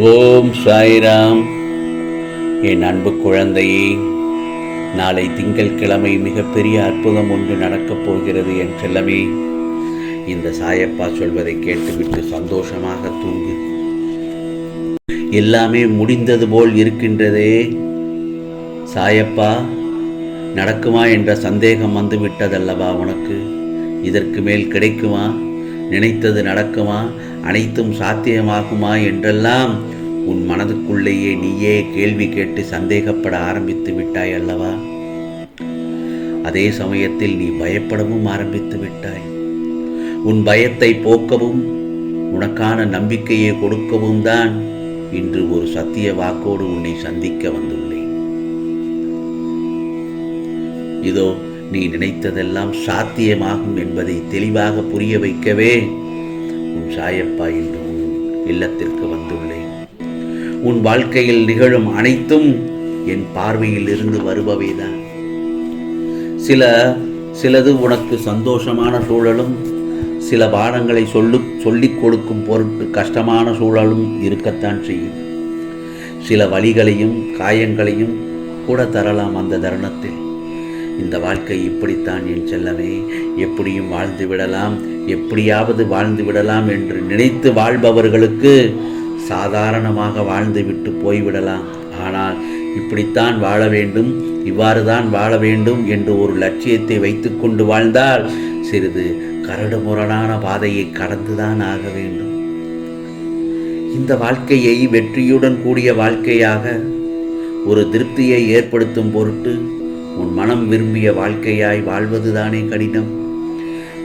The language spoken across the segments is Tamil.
ஓம் சாய்ராம். என் அன்பு குழந்தையே நாளை திங்கட்கிழமை மிகப்பெரிய அற்புதம் ஒன்று நடக்கப் போகிறது என் செல்லமே. இந்த சாயப்பா சொல்வதை கேட்டுவிட்டு சந்தோஷமாக தூங்கு. எல்லாமே முடிந்தது போல் இருக்கின்றதே. சாயப்பா நடக்குமா என்ற சந்தேகம் வந்து விட்டதல்லவா உனக்கு? இதற்கு மேல் கிடைக்குமா? நினைத்தது நடக்குமா? அனைத்தும் சாத்தியமாகுமா என்றெல்லாம் உன் மனதுக்குள்ளேயே நீயே கேள்வி கேட்டு சந்தேகப்பட ஆரம்பித்து விட்டாய் அல்லவா? அதே சமயத்தில் நீ பயப்படவும் ஆரம்பித்து விட்டாய். உன் பயத்தை போக்கவும் உனக்கான நம்பிக்கையை கொடுக்கவும் தான் இன்று ஒரு சத்திய வாக்கோடு உன்னை சந்திக்க வந்துள்ளேன். இதோ நீ நினைத்ததெல்லாம் சாத்தியமாகும் என்பதை தெளிவாக புரிய வைக்கவே உன் சாயப்பா இன்று உன் இல்லத்திற்கு வந்துள்ளேன். உன் வாழ்க்கையில் நிகழும் அனைத்தும் என் பார்வையில் இருந்து வருபவைதான் சில சிலது உனக்கு சந்தோஷமான சூழலும் சில பாடங்களை சொல்லு சொல்லிக் கொடுக்கும் பொருட்டு கஷ்டமான சூழலும் இருக்கத்தான் செய்யும். சில வழிகளையும் காயங்களையும் கூட தரலாம் அந்த தருணத்தில். இந்த வாழ்க்கை இப்படித்தான் என் செல்லமே. எப்படியும் வாழ்ந்து விடலாம் எப்படியாவது வாழ்ந்து விடலாம் என்று நினைத்து வாழ்பவர்களுக்கு சாதாரணமாக வாழ்ந்துவிட்டு போய்விடலாம். ஆனால் இப்படித்தான் வாழ வேண்டும் இவ்வாறு தான் வாழ வேண்டும் என்று ஒரு லட்சியத்தை வைத்துக்கொண்டு வாழ்ந்தால் சிறிது கரடு முரடான பாதையை கடந்துதான் ஆக வேண்டும். இந்த வாழ்க்கையை வெற்றியுடன் கூடிய வாழ்க்கையாக ஒரு திருப்தியை ஏற்படுத்தும் பொருட்டு உன் மனம் விரும்பிய வாழ்க்கையாய் வாழ்வதுதானே கடினம்.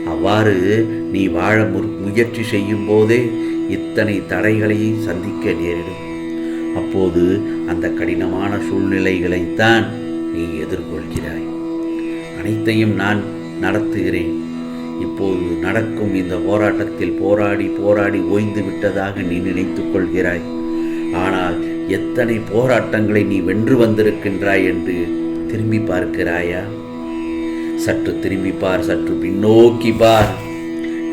அவ்வாறு நீ வாழ மு- முயற்சி செய்யும் போதே இத்தனை தடைகளை சந்திக்க நேரிடும். அப்போது அந்த கடினமான சூழ்நிலைகளைத்தான் நீ எதிர்கொள்கிறாய். அனைத்தையும் நான் நடத்துகிறேன். இப்போது நடக்கும் இந்த போராட்டத்தில் போராடி போராடி ஓய்ந்து விட்டதாக நீ நினைத்துக் கொள்கிறாய். ஆனால் எத்தனை போராட்டங்களை நீ வென்று வந்திருக்கின்றாய் என்று திரும்பி பார்க்கிறாயா? சற்று திரும்பி பார் சற்று பின்னோக்கி பார்.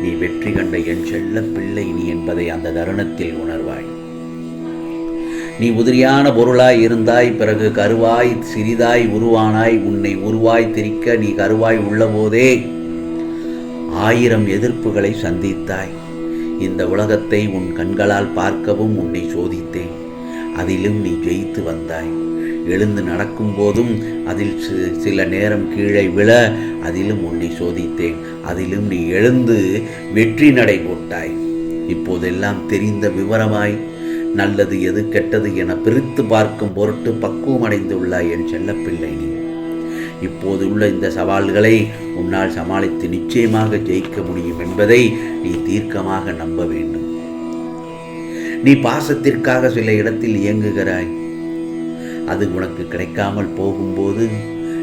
நீ வெற்றி கண்ட என் செல்ல பிள்ளை நீ என்பதை அந்த தருணத்தில் உணர்வாய். நீ உதிரியான பொருளாய் இருந்தாய் பிறகு கருவாய் சிறிதாய் உருவானாய். உன்னை உருவாய் திரிக்க நீ கருவாய் உள்ளபோதே ஆயிரம் எதிர்ப்புகளை சந்தித்தாய். இந்த உலகத்தை உன் கண்களால் பார்க்கவும் உன்னை சோதித்தேன். அதிலும் நீ ஜெயித்து வந்தாய். எழுந்து நடக்கும் போதும் அதில் சில நேரம் கீழே விழ அதிலும் உன்னை சோதித்தேன். அதிலும் நீ எழுந்து வெற்றி நடை போட்டாய். இப்போதெல்லாம் தெரிந்த விவரமாய் நல்லது எது கெட்டது என பிரித்து பார்க்கும் பொருட்டு பக்குவம் அடைந்துள்ளாய் என் செல்லப்பிள்ளை நீ. இப்போது உள்ள இந்த சவால்களை உன்னால் சமாளித்து நிச்சயமாக ஜெயிக்க முடியும் என்பதை நீ தீர்க்கமாக நம்ப வேண்டும். நீ பாசத்திற்காக சில இடத்தில் இயங்குகிறாய். அது உனக்கு கிடைக்காமல் போகும்போது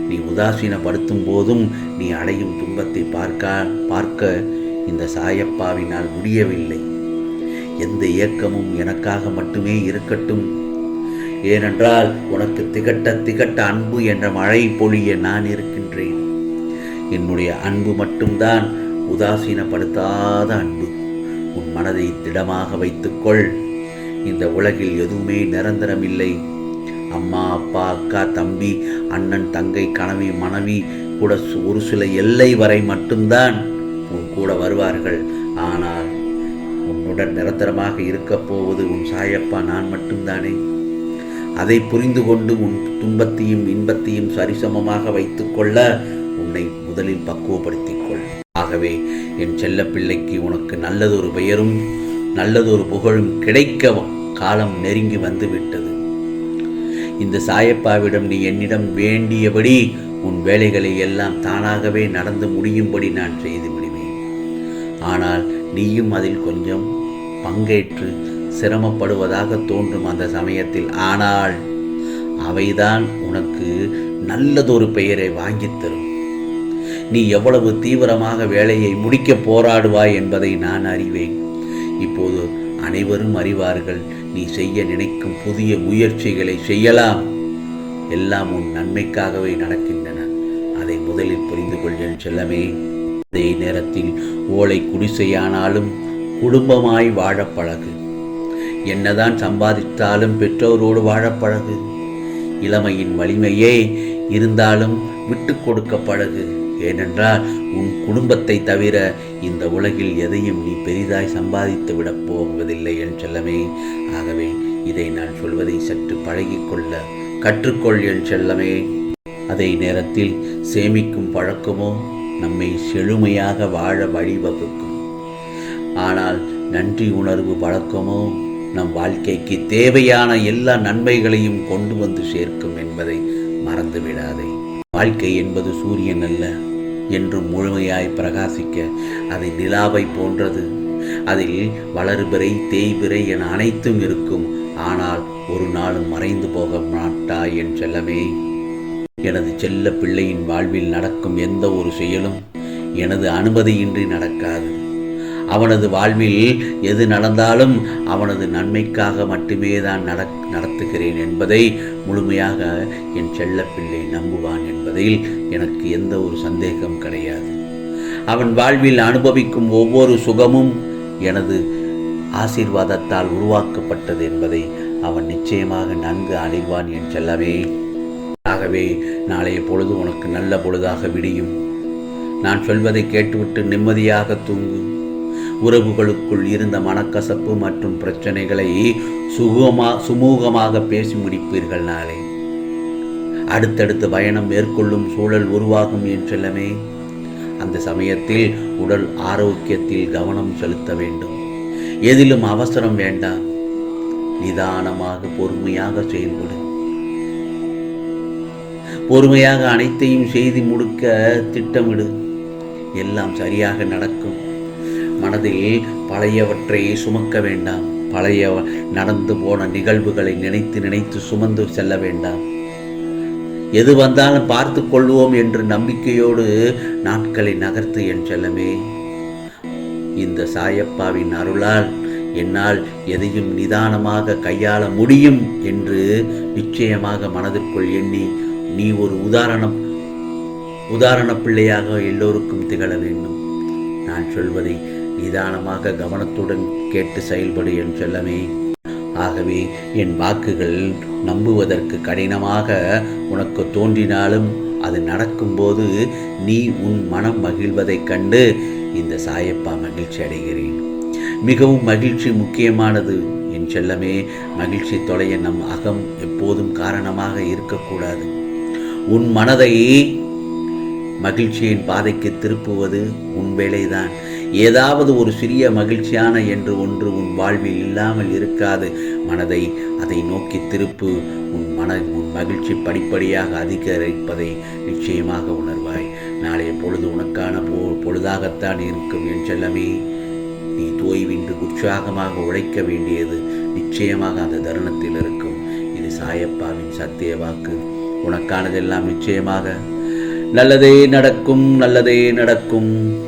நீ உதாசீனப்படுத்தும் போதும் நீ அடையும் துன்பத்தை பார்க்க பார்க்க இந்த சாயப்பாவினால் முடியவில்லை. எந்த இயக்கமும் எனக்காக மட்டுமே இருக்கட்டும். ஏனென்றால் உனக்கு திகட்ட திகட்ட அன்பு என்ற மழை பொழிய நான் இருக்கின்றேன். என்னுடைய அன்பு மட்டும்தான் உதாசீனப்படுத்தாத அன்பு. உன் மனதை திடமாக வைத்துக்கொள். இந்த உலகில் எதுவுமே நிரந்தரமில்லை. அம்மா அப்பா அக்கா தம்பி அண்ணன் தங்கை கணவி மனைவி கூட சு- ஒரு சில எல்லை வரை மட்டும்தான் உன் கூட வருவார்கள். ஆனால் உன்னுடன் நிரந்தரமாக இருக்கப் போவது உன் சாயப்பா நான் மட்டும்தானே? அதை புரிந்து கொண்டு உன் துன்பத்தையும் இன்பத்தையும் சரிசமமாக வைத்துக்கொள்ள உன்னை முதலில் பக்குவப்படுத்திக் கொள். ஆகவே என் செல்ல பிள்ளைக்கு உனக்கு நல்லதொரு பெயரும் நல்லதொரு புகழும் கிடைக்க காலம் நெருங்கி வந்து விட்டது இந்த சாயப்பாவிடம் நீ என்னிடம் வேண்டியபடி உன் வேலைகளை எல்லாம் தானாகவே நடந்து முடியும்படி நான் செய்து விடுவேன். ஆனால் நீயும் அதில் கொஞ்சம் பங்கேற்று சிரமப்படுவதாக தோன்றும் அந்த சமயத்தில். ஆனால் அவைதான் உனக்கு நல்லதொரு பெயரை வாங்கித் தரும். நீ எவ்வளவு தீவிரமாக வேலையை முடிக்க போராடுவாய் என்பதை நான் அறிவேன். இப்போது அனைவரும் அறிவார்கள் நீ செய்ய நினைக்கும் புதிய முயற்சிகளை செய்யலாம். எல்லாம் உன் நன்மைக்காகவே நடக்கின்றன. அதை முதலில் புரிந்து கொள் என் செல்லமே. அதே நேரத்தில் ஓலை குடிசையானாலும் குடும்பமாய் வாழ பழகு. என்னதான் சம்பாதித்தாலும் பெற்றோரோடு வாழப் பழகு. இளமையின் வலிமையே இருந்தாலும் விட்டு கொடுக்க பழகு. ஏனென்றால் உன் குடும்பத்தை தவிர இந்த உலகில் எதையும் நீ பெரிதாய் சம்பாதித்து விடப் போவதில்லை என் செல்லமே. ஆகவே இதை நான் சொல்வதை சற்று பழகிக்கொள்ள கற்றுக்கொள் என் செல்லமே. அதே நேரத்தில் சேமிக்கும் பழக்கமோ நம்மை செழுமையாக வாழ வழிவகுக்கும். ஆனால் நன்றி உணர்வு பழக்கமோ நம் வாழ்க்கைக்கு தேவையான எல்லா நன்மைகளையும் கொண்டு வந்து சேர்க்கும் என்பதை மறந்துவிடாதே. வாழ்க்கை என்பது சூரியன் அல்ல என்றும் முழுமையாய் பிரகாசிக்க அதை நிலாவை போன்றது. அதில் வளர்பிறை தேய்பிறை என அனைத்தும் இருக்கும். ஆனால் ஒரு நாளும் மறைந்து போக மாட்டாய் என் செல்லமே. எனது செல்ல பிள்ளையின் வாழ்வில் நடக்கும் எந்த ஒரு செயலும் எனது அனுமதியின்றி நடக்காது. அவனது வாழ்வில் எது நடந்தாலும் அவனது நன்மைக்காக மட்டுமே தான் நட நடத்துகிறேன் என்பதை முழுமையாக என் செல்லப்பிள்ளை நம்புவான் என்பதில் எனக்கு எந்த ஒரு சந்தேகம் கிடையாது. அவன் வாழ்வில் அனுபவிக்கும் ஒவ்வொரு சுகமும் எனது ஆசீர்வாதத்தால் உருவாக்கப்பட்டது என்பதை அவன் நிச்சயமாக நன்கு அறிவான் என் செல்லவே ஆகவே நாளைய பொழுது உனக்கு நல்ல பொழுதாக விடியும். நான் சொல்வதை கேட்டுவிட்டு நிம்மதியாக தூங்கு. உறவுகளுக்குள் இருந்த மனக்கசப்பு மற்றும் பிரச்சனைகளை சுகமா சுமூகமாக பேசி முடிப்பீர்கள் நாளை. அடுத்தடுத்து பயணம் மேற்கொள்ளும் சூழல் உருவாகும் என்றெல்லாமே அந்த சமயத்தில் உடல் ஆரோக்கியத்தில் கவனம் செலுத்த வேண்டும். எதிலும் அவசரம் வேண்டாம். நிதானமாக பொறுமையாக செயல்படு. பொறுமையாக அனைத்தையும் செய்து முடிக்க திட்டமிடு. எல்லாம் சரியாக நடக்கும். மனதில் பழையவற்றை சுமக்க வேண்டாம். பழைய நடந்து போன நிகழ்வுகளை நினைத்து நினைத்து சுமந்து செல்ல வேண்டாம். எது வந்தாலும் பார்த்து கொள்வோம் என்று நம்பிக்கையோடு நாட்களை நகர்த்து என் செல்லமே. இந்த சாயப்பாவின் அருளால் என்னால் எதையும் நிதானமாக கையாள முடியும் என்று நிச்சயமாக மனதிற்குள் எண்ணி நீ ஒரு உதாரணம் உதாரண பிள்ளையாக எல்லோருக்கும் திகழ வேண்டும். நான் சொல்வதை நிதானமாக கவனத்துடன் கேட்டு செயல்படு என் செல்லமே. ஆகவே என் வாக்குகள் நம்புவதற்கு கடினமாக உனக்கு தோன்றினாலும் அது நடக்கும்போது நீ உன் மனம் மகிழ்வதைக் கண்டு இந்த சாயப்பா மகிழ்ச்சி அடைகிறேன். மிகவும் மகிழ்ச்சி முக்கியமானது என் செல்லமே. மகிழ்ச்சி தொலைய நம் அகம் எப்போதும் காரணமாக இருக்கக்கூடாது. உன் மனதை மகிழ்ச்சியின் பாதைக்கு திருப்புவது உன் வேலைதான். ஏதாவது ஒரு சிறிய மகிழ்ச்சியான என்று ஒன்று உன் வாழ்வில் இல்லாமல் இருக்காது. மனதை அதை நோக்கி திருப்பு. உன் மன உன் மகிழ்ச்சி படிப்படியாக அதிகரிப்பதை நிச்சயமாக உணர்வாய். நாளைய பொழுது உனக்கான பொ பொழுதாகத்தான் இருக்கும் என் செல்லமே. நீ தோய்வின்றி உற்சாகமாக உழைக்க வேண்டியது நிச்சயமாக அந்த தருணத்தில் இருக்கும். இது சாயப்பாவின் சத்திய வாக்கு. உனக்கானதெல்லாம் நிச்சயமாக. நல்லதே நடக்கும் நல்லதே நடக்கும்.